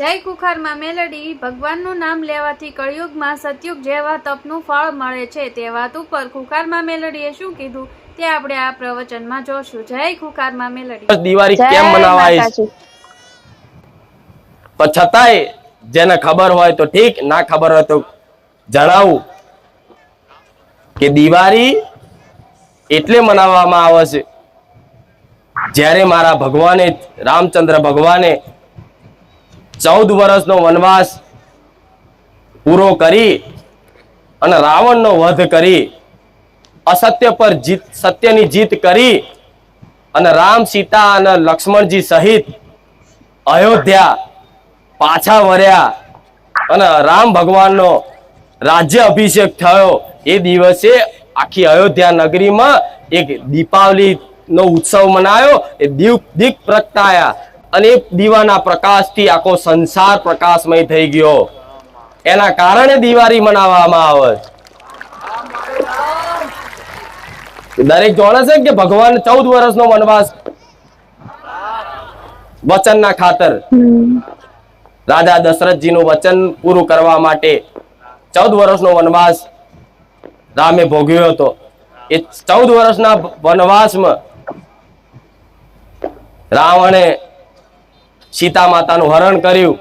જય કુખારમાં મેલડી ભગવાનનું નામ લેવાથી કળિયુગમાં સતયુગ જેવા તપનું ફળ મળે છે. તે વાત ઉપર કુખારમાં મેલડીએ શું કીધું? તે આપણે આ પ્રવચનમાં જોશું. જય કુખારમાં મેલડી. દિવાળી કેમ મનાવાય? તો છતાંય જેને ખબર હોય તો ઠીક ના ખબર હોય તો જણાવું કે દિવાળી એટલે મનાવવામાં આવે છે. જ્યારે મારા ભગવાને રામચંદ્ર ભગવાને ચૌદ વર્ષનો વનવાસ પૂરો કરી અને રાવણનો વધ કરી, અસત્ય પર જીત, સત્યની જીત કરી અને રામ, સીતા અને લક્ષ્મણજી સહિત અયોધ્યા પાછા વર્યા અને રામ ભગવાનનો રાજ્ય અભિષેક થયો. એ દિવસે આખી અયોધ્યા નગરીમાં એક દીપાવલીનો ઉત્સવ મનાયો. એ દીપ દીપ પ્રગટાયા. અને દીવાના પ્રકાશથી આખો સંસાર પ્રકાશમય થઈ ગયો. એના કારણે દિવાળી મનાવવામાં આવે. દરેક જાણે છે કે ભગવાન ચૌદ વર્ષનો વનવાસ વચનના ખાતર. રાજા દશરથજીનું વચન પૂરું કરવા માટે ચૌદ વર્ષનો વનવાસ રામે ભોગવ્યો હતો. એ ચૌદ વર્ષના વનવાસમાં રાવણે સીતા માતાનું હરણ કર્યું.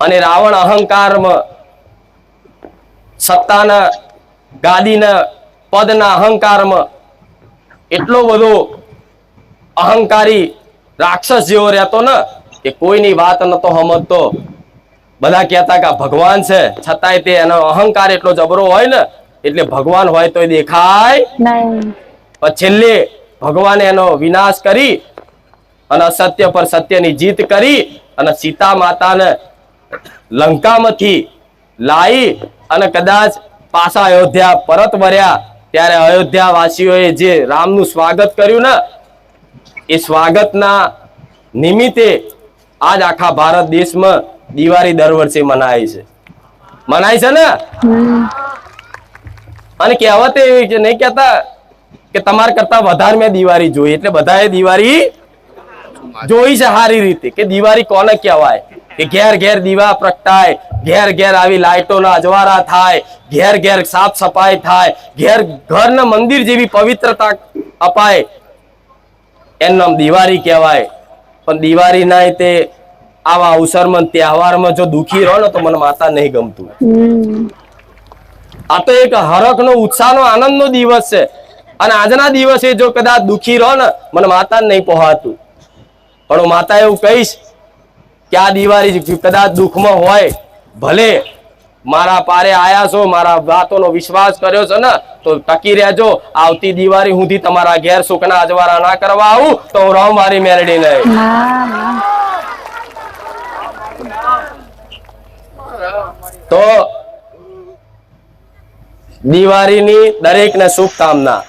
અને રાવણ અહંકારમાં સત્તાના ગાદીના પદના અહંકારમાં એટલો બધો અહંકારી રાક્ષસ જેવો રહેતો ને કે કોઈની વાત નતો સમજતો. બધા કહેતા કે ભગવાન છે છતાંય તે એનો અહંકાર એટલો જબરો હોય ને એટલે ભગવાન હોય તો દેખાય પણ છેલ્લે ભગવાને એનો વિનાશ કરી અને અસત્ય પર સત્યની જીત કરી અને સીતા માતાને લંકામાંથી લાવી અને કદાચ પાછા અયોધ્યા પરત વર્યા ત્યારે અયોધ્યા વાસીઓએ જે રામનું સ્વાગત કર્યું ને એ સ્વાગતના નિમિત્તે આજ આખા ભારત દેશમાં દિવાળી દર વર્ષે મનાય છે. મનાય છે ને? અને કહેવત એવી છે નહીં કહેતા કે તમારા કરતા વધારે મેં દિવાળી જોઈ. એટલે બધાએ દિવાળી જોઈ છે સારી રીતે કે દિવાળી કોને કહેવાય? કે ઘેર ઘેર દીવા પ્રગટાય, ઘેર ઘેર આવી લાઈટોના અજવારા થાય, ઘેર ઘેર સાફ સફાઈ થાય, ઘેર ઘરના મંદિર જેવી પવિત્રતા અપાય. એનું નામ દિવાળી કહેવાય. પણ દિવાળી ના તે આવા અવસરમાં, તહેવારમાં જો દુખી રહો ને તો મને માતા નહીં ગમતું. આ તો એક હરખનો, ઉત્સાહનો, આનંદનો દિવસ છે. અને આજના દિવસે જો કદાચ દુખી રહો ને, મને માતા નહીં પહોંચાતું પણ માતા એવું કહીશ કે આ દિવાળી કદાચ દુઃખમાં હોય, ભલે મારા પારે આયા છો, મારા વાતોનો વિશ્વાસ કર્યો છે ને, તો ટકી રહેજો. આવતી દિવાળી સુધી તમારા ઘેર સુખના અજવારા ના કરવા આવું, તો હું રહું મારી મેરડી ના તો દિવાળીની દરેકને શુભકામના.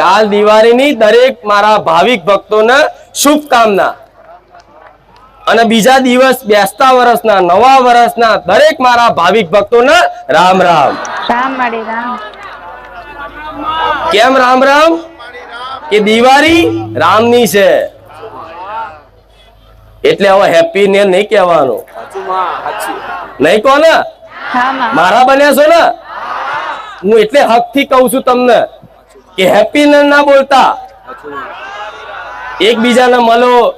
કાલ દિવાળીની દરેક મારા ભાવિક ભક્તોને શુભકામના. અને બીજા દિવસ બેસતા વર્ષના નવા વર્ષના દરેક મારા ભાવિક ભક્તોના રામ રામ. રામ માડી રામ. કેમ રામ રામ? કે દિવાળી રામની છે. એટલે હવે હેપી ને નહીં કહેવાનું. નહીં કહો ને? મારા બન્યા છો ને? હું એટલે હકથી કહું છું તમને કે હેપી ના બોલતા. એકબીજાને મળો,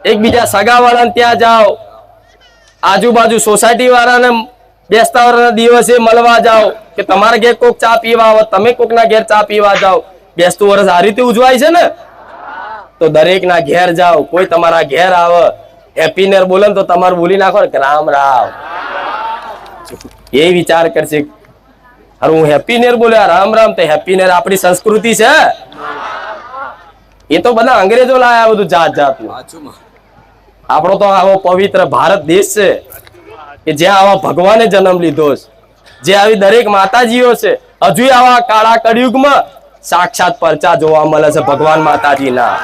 એકબીજા સગા વાળાને ત્યાં જાઓ, આજુબાજુ સોસાયટી વાળાને બેસતા વાળાના દિવસે મળવા જાઓ કે તમારા ઘેર કોક ચા પીવા આવો, તમે કોકના ઘેર ચા પીવા જાઓ. બેસતું વર્ષ આ રીતે ઉજવાય છે ને? તો દરેકના ઘેર જાઓ, કોઈ તમારા ઘેર આવે હેપી નેર બોલે ને તો તમારે બોલી નાખો ને કે રામ રામ. એ વિચાર કરશે અરે હું હેપી નેર બોલ્યો રામ રામ, તો હેપી નેર આપણી સંસ્કૃતિ છે. એ તો બધા અંગ્રેજો લાયા બધું જાત જાતનું. આપણો તો આવો પવિત્ર ભારત દેશ છે કે જ્યાં આવા ભગવાને જન્મ લીધો છે. જે આવી દરેક માતાજીઓ છે હજુ આવા કાળા કળિયુગમાં સાક્ષાત પરચા જોવા મળે છે ભગવાન માતાજીના.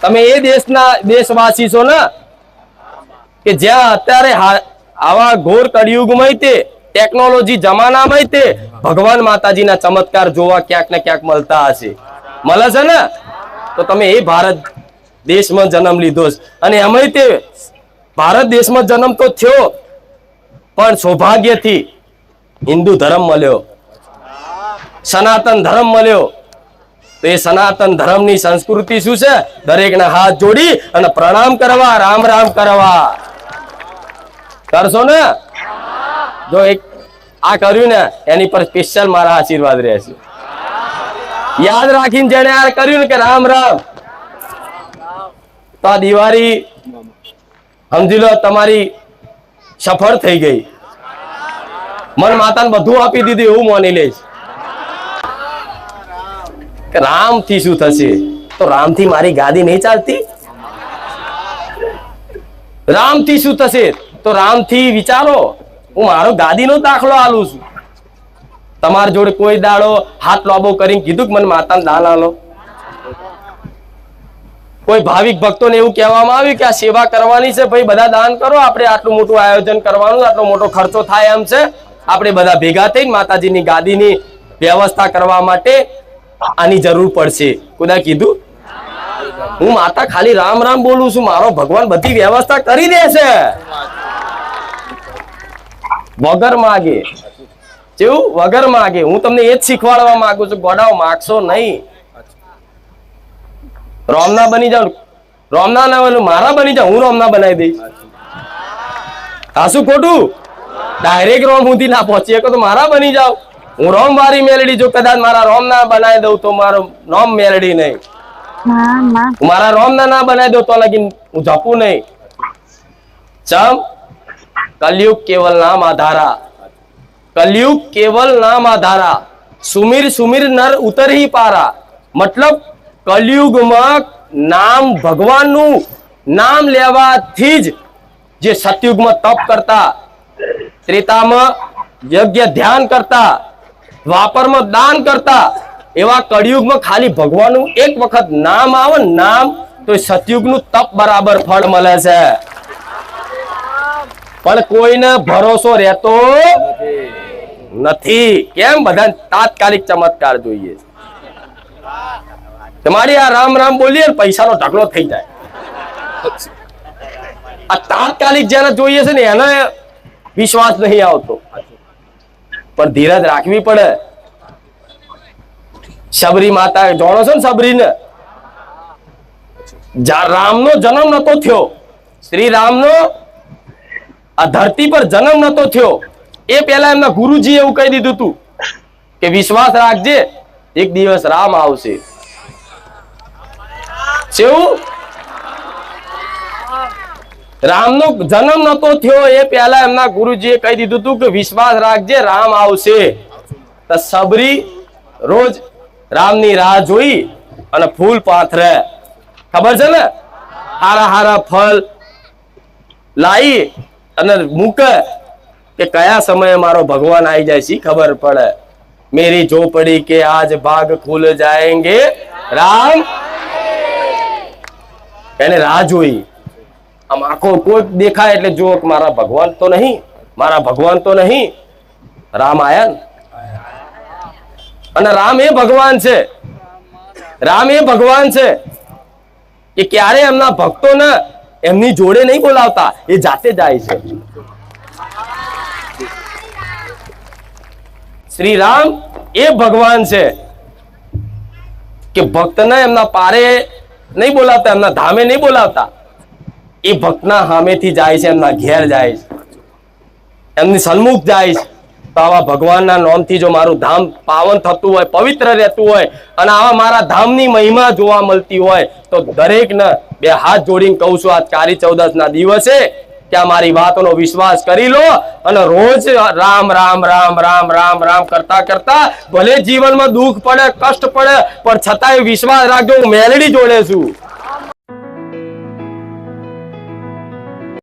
તમે એ દેશના દેશવાસી છો ને કે જ્યાં અત્યારે આવા ઘોર કળિયુગમાં તે ટેકનોલોજી જમાનામાં તે ભગવાન માતાજીના ચમત્કાર જોવા ક્યાંક ને ક્યાંક મળતા હશે. મળે છે ને, તો તમે એ ભારત દેશમાં જન્મ લીધો છે. અને એમાં તે ભારત દેશમાં જન્મ તો થયો, પણ સૌભાગ્યથી હિન્દુ ધર્મ મળ્યો. સનાતન ધર્મ મળ્યો. તો એ સનાતન ધર્મની સંસ્કૃતિ શું છે? દરેકના હાથ જોડી અને પ્રણામ કરવા, રામ રામ કરવા. કરશો ને? જો એક આ કર્યું ને, એની પર સ્પેશિયલ મારા આશીર્વાદ રહેશે. યાદ રાખીને જેને આ કર્યું કે રામ રામ. તો આ દિવાળી સમજી લો, તમારી સફળ થઈ ગઈ. મન માતાને બધું આપી દીધું એવું માની લઈશ રામથી શું થશે? તો રામથી મારી ગાદી નહીં ચાલતી? રામથી શું થશે? તો રામથી વિચારો, હું મારો ગાદીનો દાખલો આલું છું. તમારા જોડે કોઈ દાડો હાથ લાંબો કરીને કીધું કે મને માતાને દાન આલો? કોઈ ભાવિક ભક્તોને એવું કહેવામાં આવ્યું કે આ સેવા કરવાની છે, ભાઈ બધા દાન કરો, આપણે આટલું મોટું આયોજન કરવાનું, આટલો મોટો ખર્ચો થાય એમ છે. આપણે બધા ભેગા થઈને માતાજીની ગાદીની વ્યવસ્થા કરવા માટે આની જરૂર પડશે. કોદા કીધું? હું માતા ખાલી રામ રામ બોલું છું, મારો ભગવાન બધી વ્યવસ્થા કરી દે છે વગર માગે. કેવું વગર માગે. હું તમને એ જ શીખવાડવા માંગુ છું ગોડાઓ માગશો નહીં. રોમના બની જાવ રોમના ના બનું મારા બની જાવ હું રોમના બનાવી દઈશ. હાસું ખોટું? ડાયરેક્ટ રોમ સુધી ના પહોંચી તો મારા બની જાવ હું રોમ વાળી મેલડી જો કદાચ મારા રોમ ના બનાવી દઉં તો મારો રોમ મેલડી નહીં. હું મારા રોમ ના ના બનાવી દઉં તો લગી હું જપું નહીં. ચમ. કલયુગ કેવલ નામ આધારા. કલયુગ કેવલ નામ આધારા. સુમીર સુમીર નર ઉતર હી પારા. મતલબ કલયુગમાં નામ ભગવાનનું નામ લેવાથી જ જે સતયુગમાં તપ કરતા, ત્રેતામાં યજ્ઞ ધ્યાન કરતા, દ્વાપરમાં દાન કરતા, એવા કળિયુગમાં ખાલી ભગવાનનું એક વખત નામ આવે નામ, તો સતયુગનું તપ બરાબર ફળ મળે છે. પણ કોઈને ભરોસો રહેતો નથી. કેમ? બધા તાત્કાલિક ચમત્કાર જોઈએ. તમારી આ રામ રામ બોલીએ ને પૈસાનો ઢગલો થઈ જાય. આ તાત્કાલિક જેને જોઈએ છે ને એને વિશ્વાસ નહીં આવતો. પણ ધીરજ રાખવી પડે. શબરી માતા જાણો છો ને સબરીને રામ રામનો જન્મ નતો થયો, શ્રી રામનો આ ધરતી પર જન્મ નતો થયો એ પહેલા એમના ગુરુજી એવું કહી દીધું તું કે વિશ્વાસ રાખજે, એક દિવસ રામ આવશે. કેવું રામનો જન્મ નતો થયો, એ પહેલા એમના ગુરુજીએ કહી દીધું હતું કે વિશ્વાસ રાખજે, રામ આવશે. તો સબરી રોજ રામની રાહ જોઈ અને ફૂલ પાથરે. ખબર છે ને? હારા હારા ફળ લાવી અને મૂકે. કે કયા સમયે મારો ભગવાન આવી જાય છે ખબર પડે? મેરી ઝોપડી કે આજ ભાગ ખુલ જાયંગે રામ. એને રાહ જોઈ. આમ આખો કોઈ દેખાય એટલે જુઓ મારા ભગવાન તો નહીં, મારા ભગવાન તો નહીં. રામ આયા અને રામ એ ભગવાન છે. રામ એ ભગવાન છે. કે ક્યારે એમના ભક્તોને એમની જોડે નહીં બોલાવતા, એ જાતે જાય છે. શ્રી રામ એ ભગવાન છે. કે ભક્તને એમના પારે નહીં બોલાવતા, એમના ધામે નહીં બોલાવતા. એ ભક્તના સામેથી જાય છે, એમના ઘેર જાય છે. એમની સન્મુખ જાય છે. તો આવા ભગવાનના નામથી જો મારું ધામ પાવન થતું હોય, પવિત્ર રહેતું હોય, અને આવા મારા ધામની મહિમા જોવા મળતી હોય, તો દરેકને બે હાથ જોડીને કહું છું, આજ કારી ચૌદશના દિવસે આ મારી વાતનો વિશ્વાસ કરી લો અને રોજ રામ રામ રામ રામ રામ રામ કરતા કરતા ભલે જીવનમાં દુઃખ પડે, કષ્ટ પડે, પણ છતાંય વિશ્વાસ રાખજો, હું મેલડી જોડે છું.